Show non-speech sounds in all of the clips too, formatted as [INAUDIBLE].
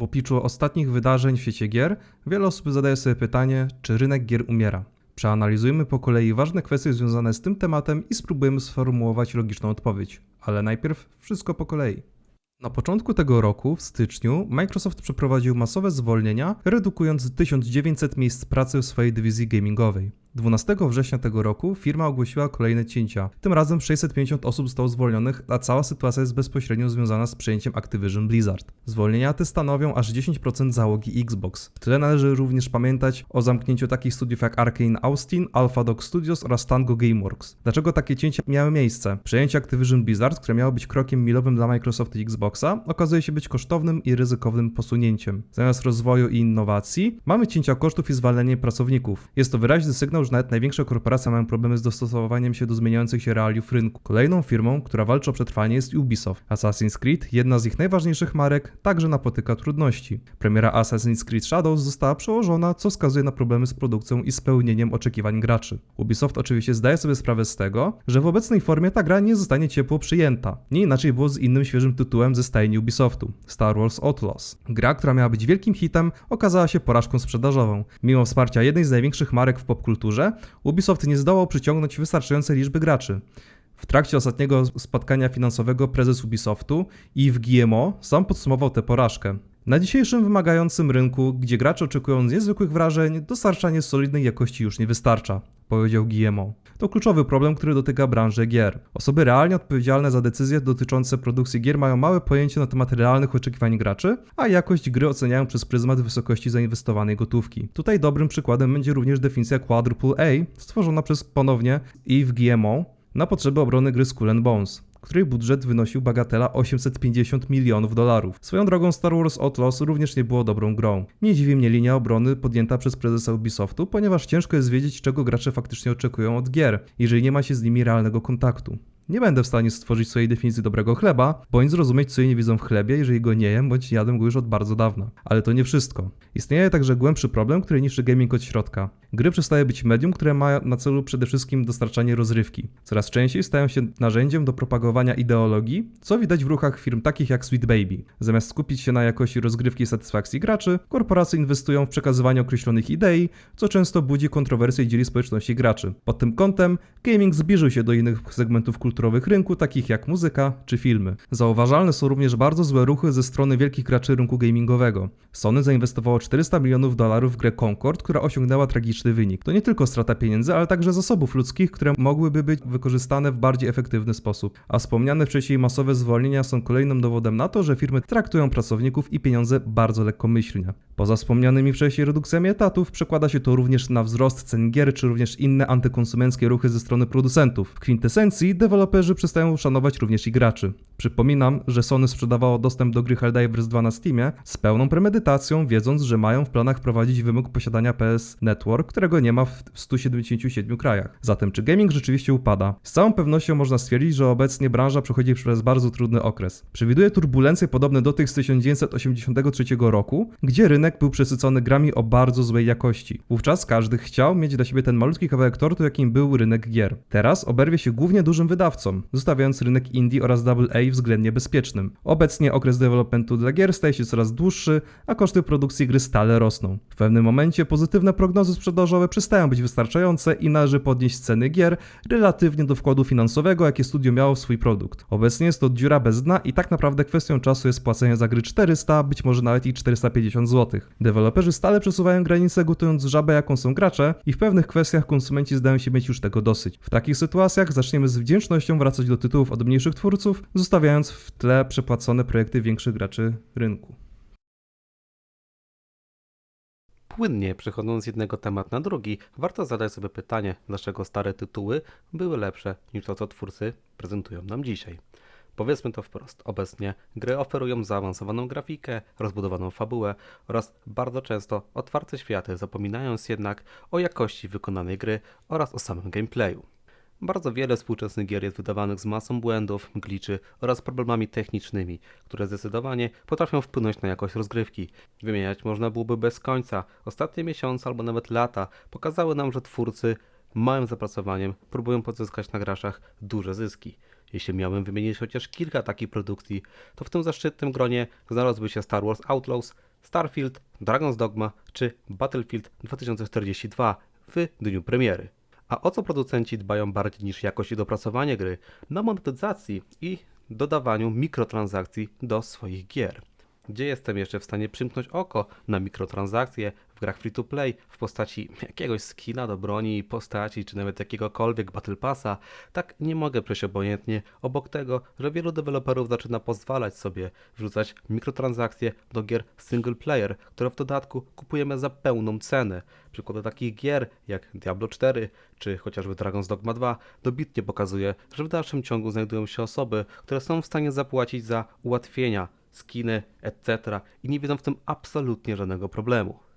W obliczu ostatnich wydarzeń w świecie gier, wiele osób zadaje sobie pytanie, czy rynek gier umiera. Przeanalizujmy po kolei ważne kwestie związane z tym tematem i spróbujemy sformułować logiczną odpowiedź. Ale najpierw wszystko po kolei. Na początku tego roku, w styczniu, Microsoft przeprowadził masowe zwolnienia, redukując 1900 miejsc pracy w swojej dywizji gamingowej. 12 września tego roku firma ogłosiła kolejne cięcia. Tym razem 650 osób zostało zwolnionych, a cała sytuacja jest bezpośrednio związana z przejęciem Activision Blizzard. Zwolnienia te stanowią aż 10% załogi Xbox. W tle należy również pamiętać o zamknięciu takich studiów jak Arkane Austin, Alpha Dog Studios oraz Tango Gameworks. Dlaczego takie cięcia miały miejsce? Przejęcie Activision Blizzard, które miało być krokiem milowym dla Microsoft i Xboxa, okazuje się być kosztownym i ryzykownym posunięciem. Zamiast rozwoju i innowacji, mamy cięcia kosztów i zwalnianie pracowników. Jest to wyraźny sygnał, że nawet największe korporacje mają problemy z dostosowaniem się do zmieniających się realiów rynku. Kolejną firmą, która walczy o przetrwanie jest Ubisoft. Assassin's Creed, jedna z ich najważniejszych marek, także napotyka trudności. Premiera Assassin's Creed Shadows została przełożona, co wskazuje na problemy z produkcją i spełnieniem oczekiwań graczy. Ubisoft oczywiście zdaje sobie sprawę z tego, że w obecnej formie ta gra nie zostanie ciepło przyjęta. Nie inaczej było z innym świeżym tytułem ze stajni Ubisoftu Star Wars Outlaws. Gra, która miała być wielkim hitem, okazała się porażką sprzedażową. Mimo wsparcia jednej z największych marek w popkulturze, Ubisoft nie zdołał przyciągnąć wystarczającej liczby graczy. W trakcie ostatniego spotkania finansowego prezes Ubisoftu Yves Guillemot sam podsumował tę porażkę. Na dzisiejszym wymagającym rynku, gdzie gracze oczekują niezwykłych wrażeń, dostarczanie solidnej jakości już nie wystarcza, powiedział Guillemot. To kluczowy problem, który dotyka branży gier. Osoby realnie odpowiedzialne za decyzje dotyczące produkcji gier mają małe pojęcie na temat realnych oczekiwań graczy, a jakość gry oceniają przez pryzmat wysokości zainwestowanej gotówki. Tutaj dobrym przykładem będzie również definicja Quadruple A, stworzona przez ponownie Yves Guillemot na potrzeby obrony gry Skull Bones której budżet wynosił bagatela 850 milionów dolarów. Swoją drogą Star Wars Outlaws również nie było dobrą grą. Nie dziwi mnie linia obrony podjęta przez prezesa Ubisoftu, ponieważ ciężko jest wiedzieć, czego gracze faktycznie oczekują od gier, jeżeli nie ma się z nimi realnego kontaktu. Nie będę w stanie stworzyć swojej definicji dobrego chleba, bądź zrozumieć, co inni widzą w chlebie, jeżeli go nie jem, bądź jadłem go już od bardzo dawna. Ale to nie wszystko. Istnieje także głębszy problem, który niszczy gaming od środka. Gry przestaje być medium, które ma na celu przede wszystkim dostarczanie rozrywki. Coraz częściej stają się narzędziem do propagowania ideologii, co widać w ruchach firm takich jak Sweet Baby. Zamiast skupić się na jakości rozgrywki i satysfakcji graczy, korporacje inwestują w przekazywanie określonych idei, co często budzi kontrowersje i dzieli społeczności graczy. Pod tym kątem gaming zbliżył się do innych segmentów kulturowych rynku, takich jak muzyka czy filmy. Zauważalne są również bardzo złe ruchy ze strony wielkich graczy rynku gamingowego. Sony zainwestowało 400 milionów dolarów w grę Concord, która osiągnęła tragiczny wynik. To nie tylko strata pieniędzy, ale także zasobów ludzkich, które mogłyby być wykorzystane w bardziej efektywny sposób. A wspomniane wcześniej masowe zwolnienia są kolejnym dowodem na to, że firmy traktują pracowników i pieniądze bardzo lekkomyślnie. Poza wspomnianymi wcześniej redukcjami etatów, przekłada się to również na wzrost cen gier, czy również inne antykonsumenckie ruchy ze strony producentów. W kwintesencji deweloperzy przestają szanować również i graczy. Przypominam, że Sony sprzedawało dostęp do gry Helldivers 2 na Steamie z pełną premedytacją, wiedząc, że mają w planach wprowadzić wymóg posiadania PS Network, którego nie ma w 177 krajach. Zatem czy gaming rzeczywiście upada? Z całą pewnością można stwierdzić, że obecnie branża przechodzi przez bardzo trudny okres. Przewiduje turbulencje podobne do tych z 1983 roku, gdzie rynek był przesycony grami o bardzo złej jakości. Wówczas każdy chciał mieć dla siebie ten malutki kawałek tortu, jakim był rynek gier. Teraz oberwie się głównie dużym wydawcom, zostawiając rynek indie oraz AA względnie bezpiecznym. Obecnie okres developmentu dla gier staje się coraz dłuższy, a koszty produkcji gry stale rosną. W pewnym momencie pozytywne prognozy sprzedażowe przestają być wystarczające i należy podnieść ceny gier relatywnie do wkładu finansowego, jakie studio miało w swój produkt. Obecnie jest to dziura bez dna i tak naprawdę kwestią czasu jest płacenie za gry 400, być może nawet i 450 zł. Deweloperzy stale przesuwają granice, gotując żabę jaką są gracze i w pewnych kwestiach konsumenci zdają się mieć już tego dosyć. W takich sytuacjach zaczniemy z wdzięcznością wracać do tytułów od mniejszych twórców, zostawiając w tle przepłacone projekty większych graczy rynku. Płynnie przechodząc z jednego tematu na drugi, warto zadać sobie pytanie, dlaczego stare tytuły były lepsze niż to, co twórcy prezentują nam dzisiaj. Powiedzmy to wprost, obecnie gry oferują zaawansowaną grafikę, rozbudowaną fabułę oraz bardzo często otwarte światy, zapominając jednak o jakości wykonanej gry oraz o samym gameplayu. Bardzo wiele współczesnych gier jest wydawanych z masą błędów, glitchy oraz problemami technicznymi, które zdecydowanie potrafią wpłynąć na jakość rozgrywki. Wymieniać można byłoby bez końca. Ostatnie miesiące albo nawet lata pokazały nam, że twórcy małym zapracowaniem próbują pozyskać na graczach duże zyski. Jeśli miałem wymienić chociaż kilka takich produkcji, to w tym zaszczytnym gronie znalazłby się Star Wars Outlaws Starfield, Dragon's Dogma czy Battlefield 2042 w dniu premiery. A o co producenci dbają bardziej niż jakość i dopracowanie gry? Na monetyzacji i dodawaniu mikrotransakcji do swoich gier. Gdzie jestem jeszcze w stanie przymknąć oko na mikrotransakcje w grach free to play w postaci jakiegoś skina do broni, postaci czy nawet jakiegokolwiek Battle Passa, tak nie mogę przejść obojętnie obok tego, że wielu deweloperów zaczyna pozwalać sobie wrzucać mikrotransakcje do gier single player, które w dodatku kupujemy za pełną cenę. Przykłady takich gier jak Diablo 4 czy chociażby Dragon's Dogma 2 dobitnie pokazuje, że w dalszym ciągu znajdują się osoby, które są w stanie zapłacić za ułatwienia, skiny, etc. i nie widzą w tym absolutnie żadnego problemu.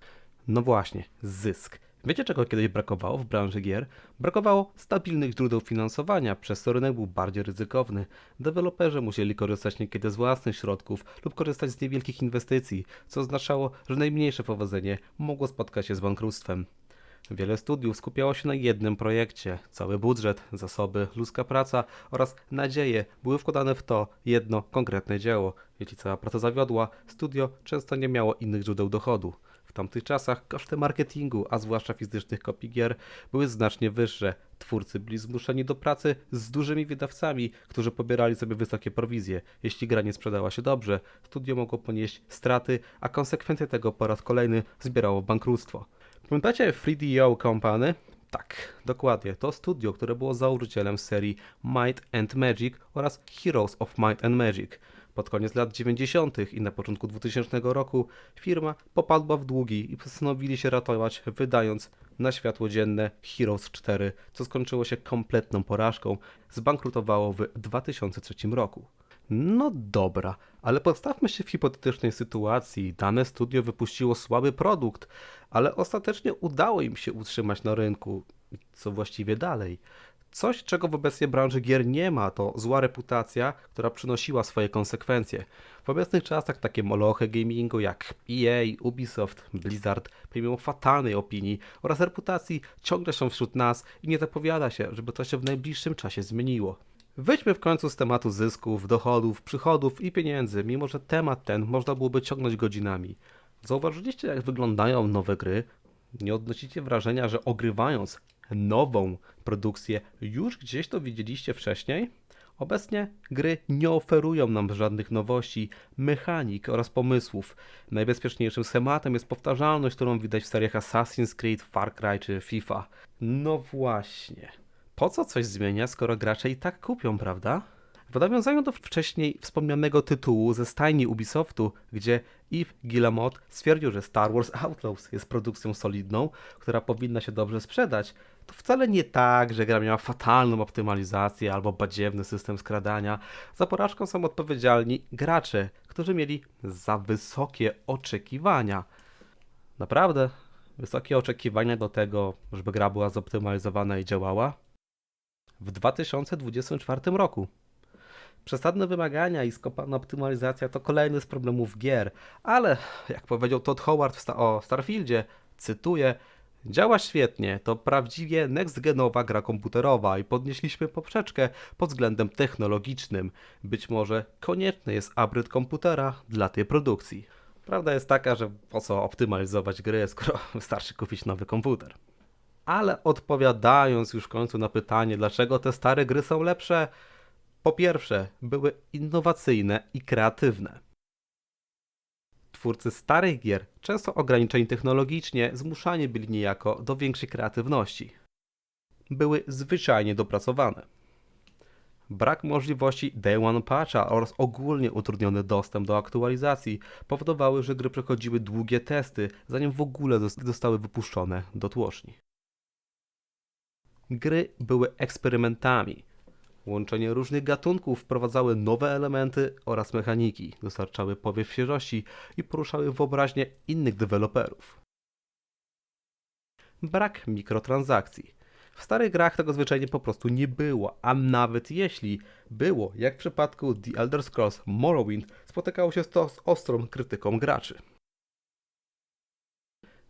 No właśnie, zysk. Wiecie czego kiedyś brakowało w branży gier? Brakowało stabilnych źródeł finansowania, przez co rynek był bardziej ryzykowny. Deweloperzy musieli korzystać niekiedy z własnych środków lub korzystać z niewielkich inwestycji, co oznaczało, że najmniejsze powodzenie mogło spotkać się z bankructwem. Wiele studiów skupiało się na jednym projekcie. Cały budżet, zasoby, ludzka praca oraz nadzieje były wkładane w to jedno konkretne dzieło. Jeśli cała praca zawiodła, studio często nie miało innych źródeł dochodu. W tamtych czasach koszty marketingu, a zwłaszcza fizycznych kopii gier, były znacznie wyższe. Twórcy byli zmuszeni do pracy z dużymi wydawcami, którzy pobierali sobie wysokie prowizje. Jeśli gra nie sprzedała się dobrze, studio mogło ponieść straty, a konsekwencje tego po raz kolejny zbierało bankructwo. Pamiętacie 3DO Company? Tak, dokładnie. To studio, które było założycielem serii Might and Magic oraz Heroes of Might and Magic. Pod koniec lat 90. i na początku 2000 roku firma popadła w długi i postanowili się ratować, wydając na światło dzienne Heroes 4, co skończyło się kompletną porażką. Zbankrutowało w 2003 roku. No dobra, ale postawmy się w hipotetycznej sytuacji. Dane studio wypuściło słaby produkt, ale ostatecznie udało im się utrzymać na rynku. Co właściwie dalej? Coś, czego w obecnej branży gier nie ma, to zła reputacja, która przynosiła swoje konsekwencje. W obecnych czasach takie molochy gamingu jak EA, Ubisoft, Blizzard, pomimo fatalnej opinii oraz reputacji ciągle są wśród nas i nie zapowiada się, żeby to się w najbliższym czasie zmieniło. Wyjdźmy w końcu z tematu zysków, dochodów, przychodów i pieniędzy, mimo że temat ten można byłoby ciągnąć godzinami. Zauważyliście, jak wyglądają nowe gry? Nie odnosicie wrażenia, że ogrywając nową produkcję już gdzieś to widzieliście wcześniej? Obecnie gry nie oferują nam żadnych nowości, mechanik oraz pomysłów. Najbezpieczniejszym schematem jest powtarzalność, którą widać w seriach Assassin's Creed, Far Cry czy FIFA. No właśnie. Po co coś zmienia, skoro gracze i tak kupią, prawda? W nawiązaniu do wcześniej wspomnianego tytułu ze stajni Ubisoftu, gdzie Yves Guillemot stwierdził, że Star Wars Outlaws jest produkcją solidną, która powinna się dobrze sprzedać, to wcale nie tak, że gra miała fatalną optymalizację albo badziewny system skradania. Za porażką są odpowiedzialni gracze, którzy mieli za wysokie oczekiwania. Naprawdę? Wysokie oczekiwania do tego, żeby gra była zoptymalizowana i działała? W 2024 roku. Przesadne wymagania i skopana optymalizacja to kolejny z problemów gier, ale jak powiedział Todd Howard o Starfieldzie, cytuję, działa świetnie, to prawdziwie next-genowa gra komputerowa i podnieśliśmy poprzeczkę pod względem technologicznym. Być może konieczny jest upgrade komputera dla tej produkcji. Prawda jest taka, że po co optymalizować gry, skoro [LAUGHS] wystarczy kupić nowy komputer. Ale odpowiadając już w końcu na pytanie, dlaczego te stare gry są lepsze, po pierwsze, były innowacyjne i kreatywne. Twórcy starych gier, często ograniczeni technologicznie, zmuszani byli niejako do większej kreatywności. Były zwyczajnie dopracowane. Brak możliwości Day One Patcha oraz ogólnie utrudniony dostęp do aktualizacji powodowały, że gry przechodziły długie testy, zanim w ogóle zos- zostały wypuszczone do tłoczni. Gry były eksperymentami. Łączenie różnych gatunków wprowadzały nowe elementy oraz mechaniki, dostarczały powiew świeżości i poruszały wyobraźnię innych deweloperów. Brak mikrotransakcji. W starych grach tego zwyczajnie po prostu nie było, a nawet jeśli było, jak w przypadku The Elder Scrolls Morrowind, spotykało się to z ostrą krytyką graczy.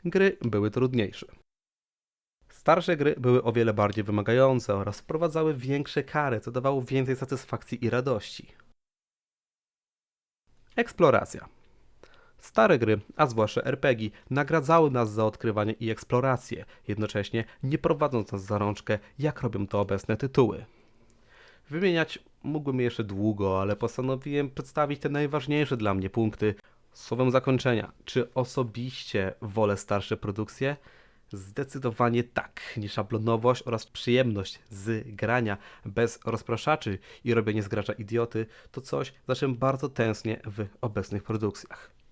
Gry były trudniejsze. Starsze gry były o wiele bardziej wymagające oraz wprowadzały większe kary, co dawało więcej satysfakcji i radości. Eksploracja. Stare gry, a zwłaszcza RPG, nagradzały nas za odkrywanie i eksplorację, jednocześnie nie prowadząc nas za rączkę, jak robią to obecne tytuły. Wymieniać mógłbym jeszcze długo, ale postanowiłem przedstawić te najważniejsze dla mnie punkty. Słowem zakończenia, czy osobiście wolę starsze produkcje? Zdecydowanie tak. Nieszablonowość oraz przyjemność z grania bez rozpraszaczy i robienia z gracza idioty to coś, za czym bardzo tęsknię w obecnych produkcjach.